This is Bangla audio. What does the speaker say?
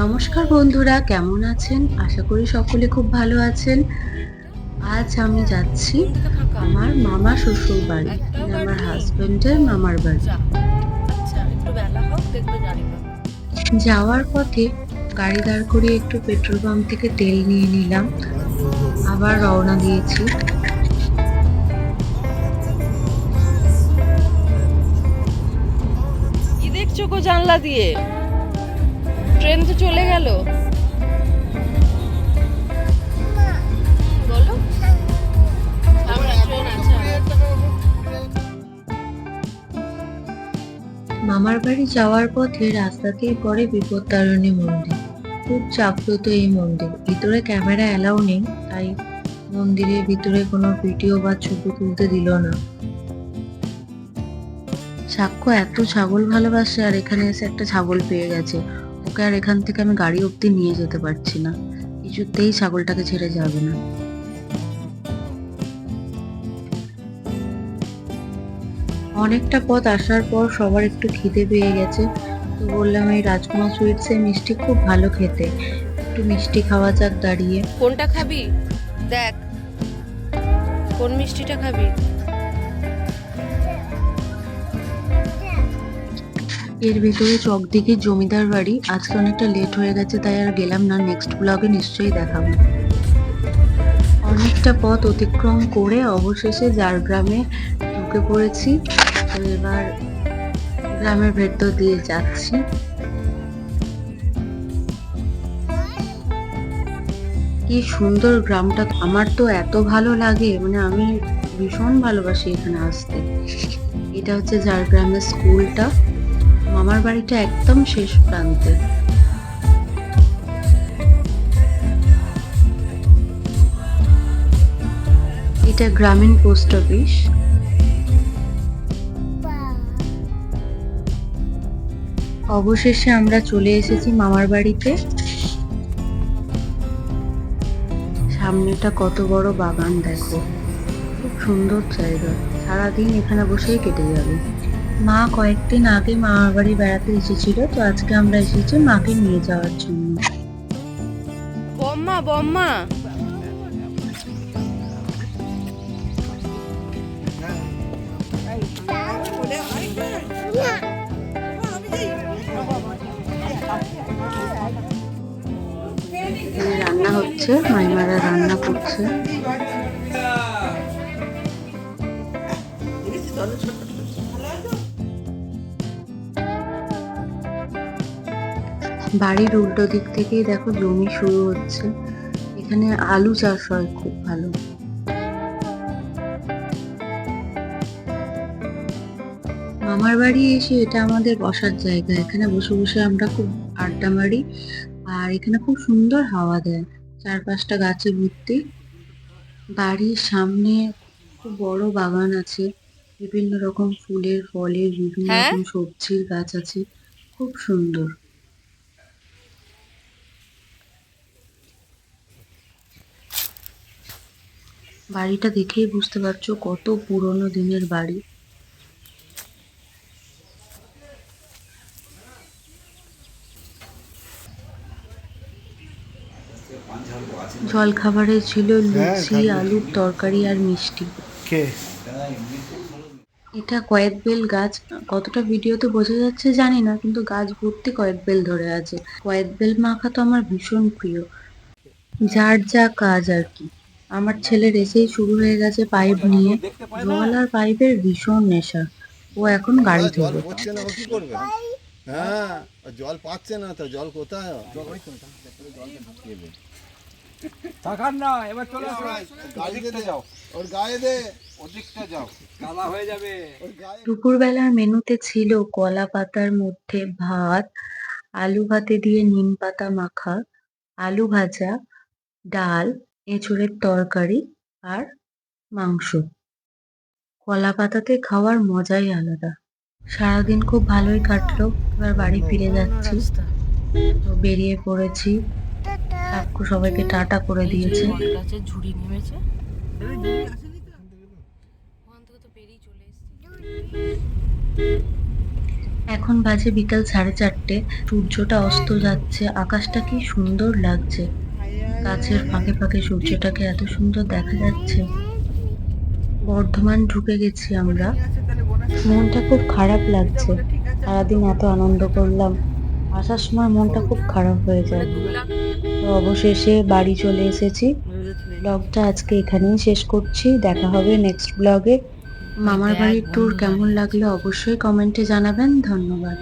নমস্কার বন্ধুরা কেমন আছেন? আশা করি সকলে খুব ভালো আছেন। আজ আমি যাচ্ছি আমার মামা শ্বশুর বাড়ি মানে আমার হাজবেন্ডের মামার বাড়ি। আচ্ছা পাবো যাওয়ার পথে গাড়ি দাঁড় করে একটু পেট্রোল পাম্প থেকে তেল নিয়ে নিলাম। আবার রওনা দিয়েছি। দেখছ গো জানলা দিয়ে? ট্রেন তো চলে গেল। মামার বাড়ি যাওয়ার পথে রাস্তাতেই পড়ে বিপত্তারিণী মন্দির। খুব জাগ্রত এই মন্দির। ভিতরে ক্যামেরা অ্যালাউ নেই, তাই মন্দিরের ভিতরে কোনো ভিডিও বা ছবি তুলতে দিল না। সাক্ষ্য এত ছাগল ভালোবাসে আর এখানে এসে একটা ছাগল পেয়ে গেছে। ওকে আর এখান থেকে আমি গাড়ি অব্দি নিয়ে যেতে পারছি না। কিছুতেই ছাগলটাকে ছেড়ে যাবে না। অনেকটা পথ আসার পর সবার একটু খিদে পেয়ে গেছে। তো বললাম, এই রাজকুমার সুইটসে মিষ্টি খুব ভালো খেতে। একটু মিষ্টি খাওয়া যাক দাঁড়িয়ে। কোনটা খাবি? দেখ। কোন মিষ্টিটা খাবি? এর ভিতরে চকদিঘির জমিদার বাড়ি। আজকে অনেকটা লেট হয়ে গেছে, তাই আর গেলাম না। নেক্সট ব্লগে নিশ্চয়ই দেখাবো। অনেকটা পথ অতিক্রম করে অবশেষে যার গ্রামে ঢুকে পড়েছি। তো এবার গ্রামের ভেতর দিয়ে যাচ্ছি। কি সুন্দর গ্রামটা। আমার তো এত ভালো লাগে মানে আমি ভীষণ ভালোবাসি এখানে আসতে। এটা হচ্ছে যার গ্রামের স্কুলটা। মামার বাড়িটা একদম শেষ প্রান্তে। এটা গ্রামীণ পোস্ট অফিস। অবশেষে আমরা চলে এসেছি মামার বাড়িতে। সামনেটা কত বড় বাগান দেখো। খুব সুন্দর জায়গা। সারাদিন এখানে বসেই কেটে যাবে। মা কয়েকদিন আগে মামার বাড়ি বেড়াতে এসেছিল তো আজকে আমরা এসেছি মাকে নিয়ে যাওয়ার জন্য। বম্মা বম্মা। রান্না হচ্ছে মাইমারা রান্না করছে। বাড়ির উল্টো দিক থেকেই দেখো জমি শুরু হচ্ছে। এখানে আলু চাষ হয় খুব ভালো। মামার বাড়ি এসে এটা আমাদের বসার জায়গা। এখানে বসে বসে আমরা খুব আড্ডা মারি আর এখানে খুব সুন্দর হাওয়া দেয়। চারপাশটা গাছে ভর্তি। বাড়ির সামনে খুব বড় বাগান আছে। বিভিন্ন রকম ফুলের ফলের বিভিন্ন হ্যাঁ? রকম সবজির গাছ আছে। খুব সুন্দর। বাড়িটা দেখেই বুঝতে পারছ কত পুরনো দিনের বাড়ি। জল খাবারে ছিল লুচি আলুর তরকারি আর মিষ্টি। এটা কয়েক বেল গাছ কতটা ভিডিওতে বোঝা যাচ্ছে জানি না কিন্তু গাছ ভর্তি কয়েক বেল ধরে আছে। কয়েক বেল মাখা তো আমার ভীষণ প্রিয়। যার যা কাজ আর কি। আমার ছেলের এসেই শুরু হয়ে গেছে পাইপ নিয়ে। জল আর পাইপের ভীষণ নেশা। ও এখন গাড়ি ধরবে। না ও কি করবে? হ্যাঁ জল পাচ্ছে না তো জল কোথায়? থাকার না এবার চলে গাড়িতে যাও ওর গায়ে দে। যাও হয়ে যাবে। ওর দুপুরবেলার মেনুতে ছিল কলা পাতার মধ্যে ভাত আলু ভাতে দিয়ে নিম পাতা মাখা আলু ভাজা ডাল এঁচড়ের তরকারি আর মাংস। কলা পাতাতে খাওয়ার মজাই আলাদা। সারাদিন খুব ভালোই কাটলো এবার বাড়ি ফিরে যাচ্ছি। তো বেরিয়ে পড়েছি। কাকু সবাইকে টাটা করে দিয়েছে। ঝুড়ি নেমেছে। এখন বাজে বিকাল সাড়ে চারটে। সূর্যটা অস্ত যাচ্ছে আকাশটা কি সুন্দর লাগছে। গাছের ফাঁকে ফাঁকে সূর্যটাকে এত সুন্দর দেখা যাচ্ছে। বর্ধমান ঢুকে গেছি আমরা। মনটা খুব খারাপ লাগছে। সারাদিন এত আনন্দ করলাম। আসার সময় মনটা খুব খারাপ হয়ে যায়। তো অবশেষে বাড়ি চলে এসেছি। ব্লগটা আজকে এখানেই শেষ করছি। দেখা হবে নেক্সট ব্লগে। মামার বাড়ির ট্যুর কেমন লাগল অবশ্যই কমেন্টে জানাবেন। ধন্যবাদ।